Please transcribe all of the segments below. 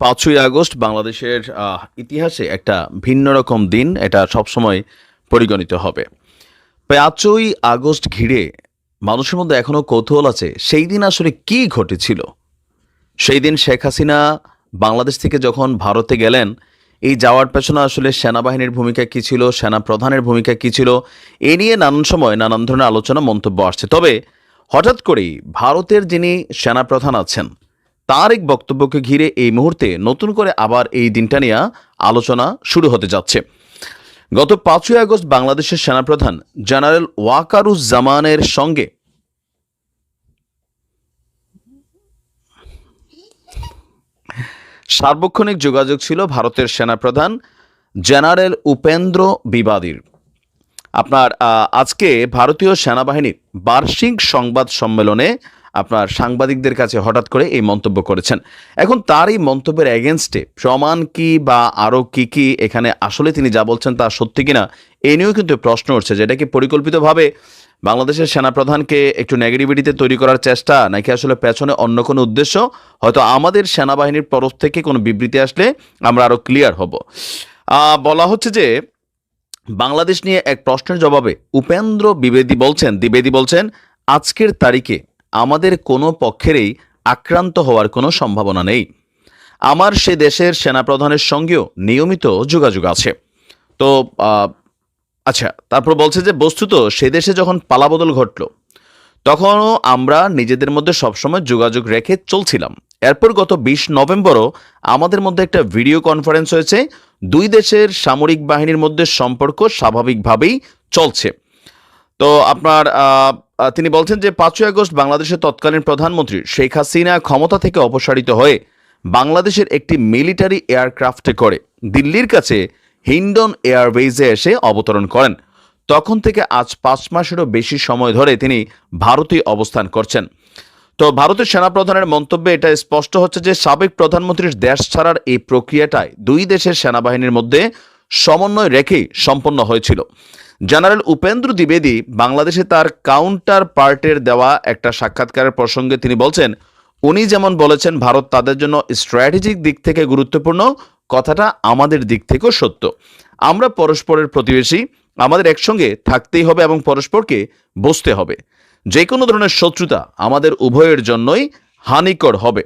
পাঁচই আগস্ট বাংলাদেশের ইতিহাসে একটা ভিন্ন রকম দিন, এটা সবসময় পরিগণিত হবে। পাঁচই আগস্ট ঘিরে মানুষের মধ্যে এখনও কৌতূহল আছে, সেই দিন আসলে কি ঘটেছিল? সেই দিন শেখ হাসিনা বাংলাদেশ থেকে যখন ভারতে গেলেন, এই যাওয়ার পেছনে আসলে সেনাবাহিনীর ভূমিকা কী ছিল সেনা প্রধানের ভূমিকা কী ছিল, এ নিয়ে নানান সময় নানান ধরনের আলোচনা, মন্তব্য আসছে। তবে হঠাৎ করেই ভারতের যিনি সেনাপ্রধান আছেন তার এক বক্তব্যকে ঘিরে এই মুহূর্তে নতুন করে আবার এই দিনটা নিয়ে আলোচনা শুরু হতে যাচ্ছে। গত পাঁচই আগস্ট বাংলাদেশের সেনাপ্রধান জেনারেল ওয়াকারুজ্জামানের সঙ্গে সার্বক্ষণিক যোগাযোগ ছিল ভারতের সেনাপ্রধান জেনারেল উপেন্দ্র বিবাদীর। আপনার আজকে ভারতীয় সেনাবাহিনীর বার্ষিক সংবাদ সম্মেলনে আপনার সাংবাদিকদের কাছে হঠাৎ করে এই মন্তব্য করেছেন। এখন তার এই মন্তব্যের এগেনস্টে প্রমাণ কি বা আরও কি কি এখানে আসলে তিনি যা বলছেন তা সত্যি কিনা, এ নিয়েও কিন্তু প্রশ্ন উঠছে, যেটা কি পরিকল্পিতভাবে বাংলাদেশের সেনাপ্রধানকে একটু নেগেটিভিটিতে তৈরি করার চেষ্টা, নাকি আসলে পেছনে অন্য কোনো উদ্দেশ্য? হয়তো আমাদের সেনাবাহিনীর তরফ থেকে কোনো বিবৃতি আসলে আমরা আরও ক্লিয়ার হব। বলা হচ্ছে যে বাংলাদেশ নিয়ে এক প্রশ্নের জবাবে উপেন্দ্র বিবেদী বলছেন, দ্বিবেদী বলছেন, আজকের তারিখে আমাদের কোনো পক্ষেরই আক্রান্ত হওয়ার কোনো সম্ভাবনা নেই। আমার সে দেশের সেনাপ্রধানের সঙ্গেও নিয়মিত যোগাযোগ আছে। তো আচ্ছা তারপর বলছে যে, বস্তুত সে দেশে যখন পালাবদল ঘটল, তখনও আমরা নিজেদের মধ্যে সবসময় যোগাযোগ রেখে চলছিলাম। এরপর গত বিশ নভেম্বরও আমাদের মধ্যে একটা ভিডিও কনফারেন্স হয়েছে। দুই দেশের সামরিক বাহিনীর মধ্যে সম্পর্ক স্বাভাবিকভাবেই চলছে। তো আপনার তিনি বলছেন যে পাঁচই আগস্ট বাংলাদেশের তৎকালীন প্রধানমন্ত্রী শেখ হাসিনা ক্ষমতা থেকে অপসারিত হয়ে বাংলাদেশের একটি মিলিটারি এয়ারক্রাফটে করে দিল্লির কাছে হিন্ডন এয়ারওয়েজে এসে অবতরণ করেন। তখন থেকে আজ পাঁচ মাসেরও বেশি সময় ধরে তিনি ভারতে অবস্থান করছেন। তো ভারতের সেনাপ্রধানের মন্তব্যে এটা স্পষ্ট হচ্ছে যে সাবেক প্রধানমন্ত্রীর দেশ ছাড়ার এই প্রক্রিয়াটায় দুই দেশের সেনাবাহিনীর মধ্যে সমন্বয় রেখেই সম্পন্ন হয়েছিল। জেনারেল উপেন্দ্র দ্বিবেদী বাংলাদেশে তার কাউন্টার পার্টের দেওয়া একটা সাক্ষাৎকারের প্রসঙ্গে তিনি বলছেন, উনি যেমন বলেছেন, ভারত তাদের জন্য স্ট্র্যাটেজিক দিক থেকে গুরুত্বপূর্ণ, কথাটা আমাদের দিক থেকেও সত্য। আমরা পরস্পরের প্রতিবেশী, আমাদের একসঙ্গে থাকতেই হবে এবং পরস্পরকে বসতে হবে। যে কোনো ধরনের শত্রুতা আমাদের উভয়ের জন্যই হানিকর হবে।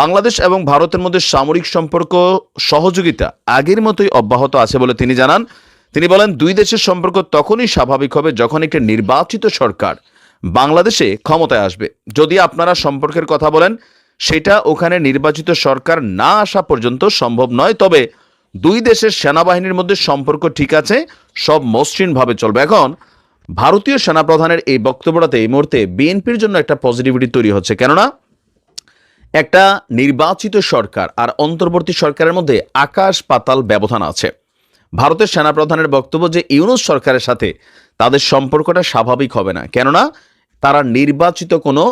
বাংলাদেশ এবং ভারতের মধ্যে সামরিক সম্পর্ক, সহযোগিতা আগের মতোই অব্যাহত আছে বলে তিনি জানান। তিনি বলেন, দুই দেশের সম্পর্ক তখনই স্বাভাবিক হবে যখন একটি নির্বাচিত সরকার বাংলাদেশে ক্ষমতায় আসবে। যদি আপনারা সম্পর্কের কথা বলেন, সেটা ওখানে নির্বাচিত সরকার না আসা পর্যন্ত সম্ভব নয়। তবে দুই দেশের সেনাবাহিনীর মধ্যে সম্পর্ক ঠিক আছে, সব মসৃণভাবে চলবে। এখন ভারতীয় সেনাপ্রধানের এই বক্তব্যটাতে এই মুহূর্তে বিএনপির জন্য একটা পজিটিভিটি তৈরি হচ্ছে। কেননা একটা নির্বাচিত সরকার আর অন্তর্বর্তী সরকারের মধ্যে আকাশ পাতাল ব্যবধান আছে। ভারতের সেনাপ্রধানের বক্তব্য যে ইউনুস সরকারের সাথে তাদের সম্পর্কটা স্বাভাবিক হবে না, কেননা তারা নির্বাচিত কোনো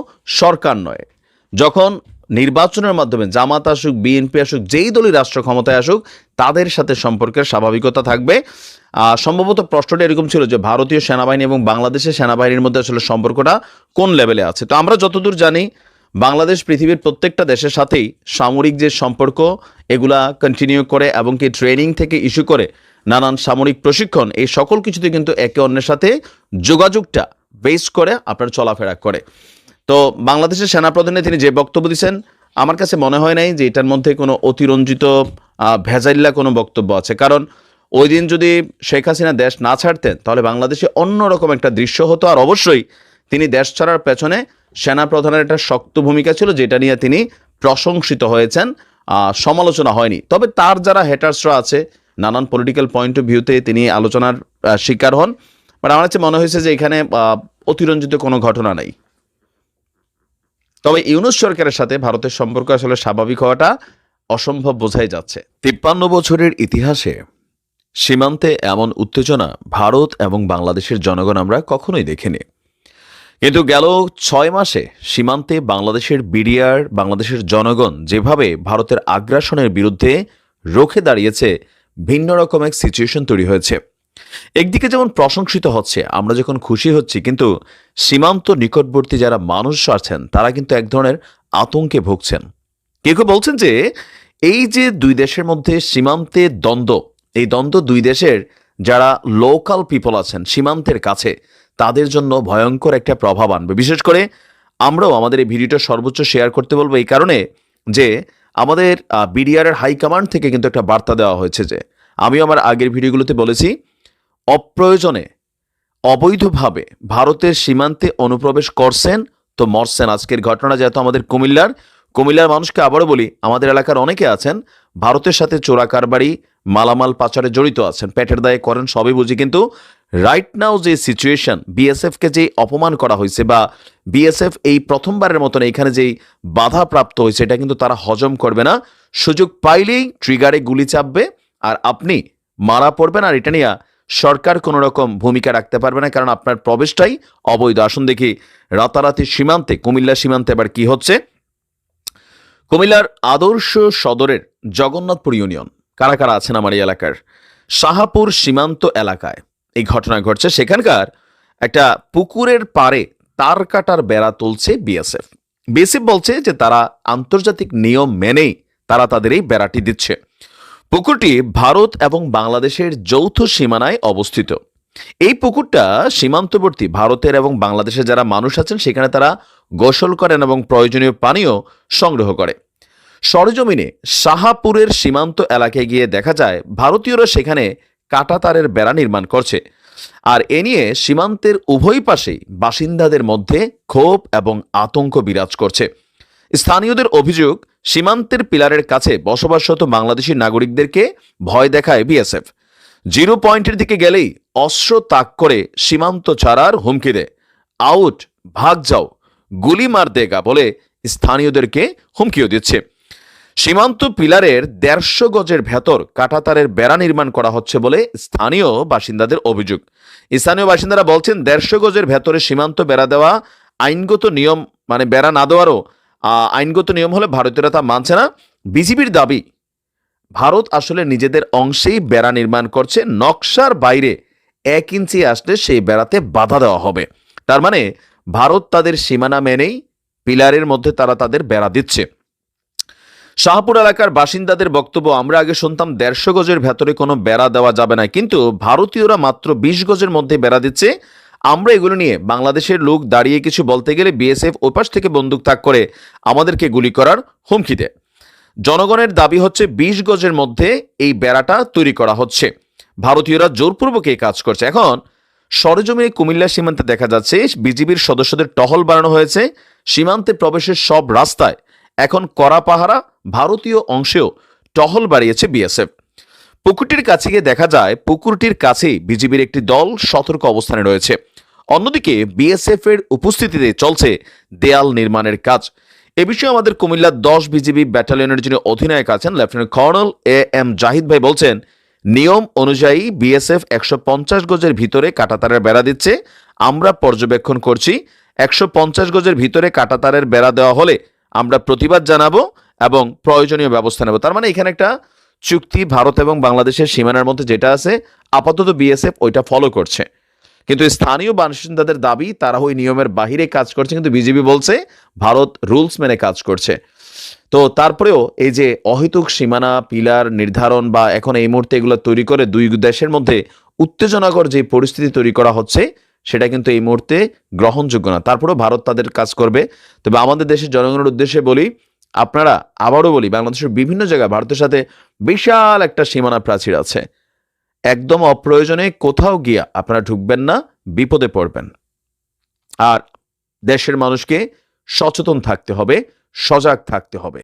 সরকার নয়। যখন নির্বাচনের মাধ্যমে জামাত আসুক, বিএনপি আসুক, যেই দলই রাষ্ট্র ক্ষমতায় আসুক, তাদের সাথে সম্পর্কের স্বাভাবিকতা থাকবে। সম্ভবত প্রশ্নটা এরকম ছিল যে ভারতীয় সেনাবাহিনী এবং বাংলাদেশের সেনাবাহিনীর মধ্যে আসলে সম্পর্কটা কোন লেভেলে আছে? তো আমরা যতদূর জানি বাংলাদেশ পৃথিবীর প্রত্যেকটা দেশের সাথেই সামরিক যে সম্পর্ক, এগুলা কন্টিনিউ করে এবং কি ট্রেনিং থেকে ইস্যু করে নানান সামরিক প্রশিক্ষণ, এই সকল কিছুতে কিন্তু একে অন্যের সাথে যোগাযোগটা বেস করে আপনার চলাফেরা করে। তো বাংলাদেশের সেনাপ্রধানে তিনি যে বক্তব্য দিচ্ছেন আমার কাছে মনে হয় নাই যে এটার মধ্যে কোনো অতিরঞ্জিত ভেজাইল্লা কোনো বক্তব্য আছে। কারণ ওই দিন যদি শেখ হাসিনা দেশ না ছাড়তেন, তাহলে বাংলাদেশে অন্যরকম একটা দৃশ্য হতো। আর অবশ্যই তিনি দেশ ছাড়ার পেছনে সেনাপ্রধানের একটা শক্ত ভূমিকা ছিল, যেটা নিয়ে তিনি প্রশংসিত হয়েছেন। সমালোচনা হয়নি। তবে তার যারা হেটার্সরা আছে, নানান পলিটিক্যাল পয়েন্ট অফ ভিউতে তিনি আলোচনার শিকার হন। বাট আমার কাছে মনে হয়েছে যে এখানে অতিরঞ্জিত কোনো ঘটনা নেই। তবে ইউনুস সরকারের সাথে ভারতের সম্পর্ক আসলে স্বাভাবিক হওয়াটা অসম্ভব বোঝাই যাচ্ছে। তিপ্পান্ন বছরের ইতিহাসে সীমান্তে এমন উত্তেজনা ভারত এবং বাংলাদেশের জনগণ আমরা কখনোই দেখিনি। কিন্তু গেল ছয় মাসে সীমান্তে বাংলাদেশের বিডিআর, বাংলাদেশের জনগণ যেভাবে ভারতের আগ্রাসনের বিরুদ্ধে রোখে দাঁড়িয়েছে, ভিন্ন রকম এক সিচুয়েশন তৈরি হয়েছে। একদিকে যেমন প্রশংসিত হচ্ছে, আমরা যখন খুশি হচ্ছি, কিন্তু সীমান্ত নিকটবর্তী যারা মানুষ আছেন, তারা কিন্তু এক ধরনের আতঙ্কে ভুগছেন। কেউ কেউ বলছেন যে, এই যে দুই দেশের মধ্যে সীমান্তে দ্বন্দ্ব, এই দ্বন্দ্ব দুই দেশের যারা লোকাল পিপল আছেন, সীমান্তের কাছে তাদের জন্য ভয়ঙ্কর একটা প্রভাব আনবে। বিশেষ করে আমরাও আমাদের এই ভিডিওটা সর্বোচ্চ শেয়ার করতে বলব এই কারণে যে আমাদের বিডিআর এর হাইকমান্ড থেকে কিন্তু একটা বার্তা দেওয়া হয়েছে যে, আমি আমার আগের ভিডিওগুলোতে বলেছি, অপ্রয়োজনে অবৈধভাবে ভারতের সীমান্তে অনুপ্রবেশ করছেন তো মরছেন। আজকের ঘটনা যেহেতু আমাদের কুমিল্লার কুমিল্লার মানুষকে আবারও বলি, আমাদের এলাকার অনেকে আছেন, ভারতের সাথে চোরা কারবারি মালামাল পাচারে জড়িত আছেন, পেটের দায়ে করেন সবই বুঝি, কিন্তু রাইট নাও যে সিচুয়েশন বিএসএফকে যে অপমান করা হয়েছে বা বিএসএফ এই প্রথমবারের মতন এখানে যেই বাধা প্রাপ্ত হয়েছে এটা কিন্তু তারা হজম করবে না। সুযোগ পাইলেই ট্রিগারে গুলি চাপবে আর আপনি মারা পড়বেন আর এটা নিয়ে সরকার কোনো রকম ভূমিকা রাখতে পারবে না, কারণ আপনার প্রবেশটাই অবৈধ। আসুন দেখি রাতারাতি সীমান্তে, কুমিল্লা সীমান্তে এবার কি হচ্ছে? কুমিল্লার আদর্শ সদরের জগন্নাথপুর ইউনিয়ন, কারা কারা আছেন আমার এই এলাকার? শাহাপুর সীমান্ত এলাকায়। এই ঘটনা ঘটছে। সেখানকার একটা পুকুরের পাড়ে তার কাটার বেড়া তুলছে বিএসএফ। বিএসএফ বলছে যে তারা আন্তর্জাতিক নিয়ম মেনেই তারা তাদের এই বেড়াটি দিচ্ছে। পুকুরটি ভারত এবং বাংলাদেশের যৌথ সীমানায় অবস্থিত। এই পুকুরটা সীমান্তবর্তী ভারতের এবং বাংলাদেশের যারা মানুষ আছেন, সেখানে তারা গোসল করেন এবং প্রয়োজনীয় পানীয় সংগ্রহ করে। সরজমিনে শাহাপুরের সীমান্ত এলাকায় গিয়ে দেখা যায়, ভারতীয়রা সেখানে কাঁটাতারের বেড়া নির্মাণ করছে। আর এ নিয়ে সীমান্তের উভয় পাশেই বাসিন্দাদের মধ্যে ক্ষোভ এবং আতঙ্ক বিরাজ করছে। স্থানীয়দের অভিযোগ, সীমান্তের পিলারের কাছে বসবাসরত বাংলাদেশি নাগরিকদেরকে ভয় দেখায় বিএসএফ। জিরো পয়েন্টের দিকে গেলেই অস্ত্র তাক করে সীমান্ত ছাড়ার হুমকি দেয়। আউট, ভাগ যাও, গুলি মার দেগা বলে স্থানীয়দেরকে হুমকিও দিচ্ছে। সীমান্ত পিলারের দেড়শো গজের ভেতর কাঁটাতারের বেড়া নির্মাণ করা হচ্ছে বলে স্থানীয় বাসিন্দাদের অভিযোগ। স্থানীয় বাসিন্দারা বলছেন, দেড়শো গজের ভেতরে সীমান্ত বেড়া দেওয়া আইনগত নিয়ম মানে বেড়া না দেওয়ারও আইনগত নিয়ম হলে ভারতীয়রা তা মানছে না। বিজিবির দাবি, ভারত আসলে নিজেদের অংশেই বেড়া নির্মাণ করছে, নকশার বাইরে এক ইঞ্চি আসলে সেই বেড়াতে বাধা দেওয়া হবে। তার মানে ভারত তাদের সীমানা মেনেই পিলারের মধ্যে তারা তাদের বেড়া দিচ্ছে। শাহপুর এলাকার বাসিন্দাদের বক্তব্য, আমরা আগে শুনতাম দেড়শো গজের ভেতরে কোনো বেড়া দেওয়া যাবে না, কিন্তু ভারতীয়রা মাত্র বিশ গজের মধ্যে বেড়া দিচ্ছে। আমরা এগুলো নিয়ে বাংলাদেশের লোক দাঁড়িয়ে কিছু বলতে গেলে বিএসএফ ওপাশ থেকে বন্দুক তাক করে আমাদেরকে গুলি করার হুমকি দেয় জনগণের দাবি হচ্ছে বিশ গজের মধ্যে এই বেড়াটা তৈরি করা হচ্ছে। ভারতীয়রা জোরপূর্বক এই কাজ করছে। এখন সরজমিনে কুমিল্লা সীমান্তে দেখা যাচ্ছে, বিজিবির সদস্যদের টহল বাড়ানো হয়েছে। সীমান্তে প্রবেশের সব রাস্তায় এখন কড়া পাহারা ভারতীয় অংশেও টহল বাড়িয়েছে বিএসএফ। পুকুরটির কাছে গিয়ে দেখা যায়, পুকুরটির কাছেই বিজিবির একটি দল সতর্ক অবস্থানে রয়েছে। অন্যদিকে বিএসএফ এর উপস্থিতিতে চলছে দেয়াল নির্মাণের কাজ। এ বিষয়ে আমাদের কুমিল্লার দশ বিজিবি ব্যাটালিয়নের যিনি অধিনায়ক আছেন, lieutenant colonel A M Zahid ভাই বলছেন, নিয়ম অনুযায়ী বিএসএফ একশো পঞ্চাশ গজের ভিতরে কাটাতারের বেড়া দিচ্ছে। আমরা পর্যবেক্ষণ করছি, একশো পঞ্চাশ গজের ভিতরে কাটাতারের বেড়া দেওয়া হলে আমরা প্রতিবাদ জানাব এবং প্রয়োজনীয় ব্যবস্থা নেব। তার মানে এখানে একটা চুক্তি ভারত এবং বাংলাদেশের সীমানার মধ্যে যেটা আছে, আপাতত বিএসএফ ওইটা ফলো করছে। কিন্তু স্থানীয় বাসিন্দাদের দাবি, তারা ওই নিয়মের বাহিরে কাজ করছে, কিন্তু বিজেপি বলছে ভারত রুলস মেনে কাজ করছে। তো তারপরেও এই যে অহেতুক সীমানা, পিলার নির্ধারণ বা এখন এই মুহূর্তে এগুলো তৈরি করে দুই দেশের মধ্যে উত্তেজনাকর যে পরিস্থিতি তৈরি করা হচ্ছে সেটা কিন্তু এই মুহূর্তে গ্রহণযোগ্য না। তারপরেও ভারত তাদের কাজ করবে। তবে আমাদের দেশের জনগণের উদ্দেশ্যে বলি, আপনারা আবারও বলি, বাংলাদেশের বিভিন্ন জায়গায় ভারতের সাথে বিশাল একটা সীমানা প্রাচীর আছে। একদম অপ্রয়োজনে কোথাও গিয়া আপনারা ঢুকবেন না, বিপদে পড়বেন। আর দেশের মানুষকে সচেতন থাকতে হবে, সজাগ থাকতে হবে।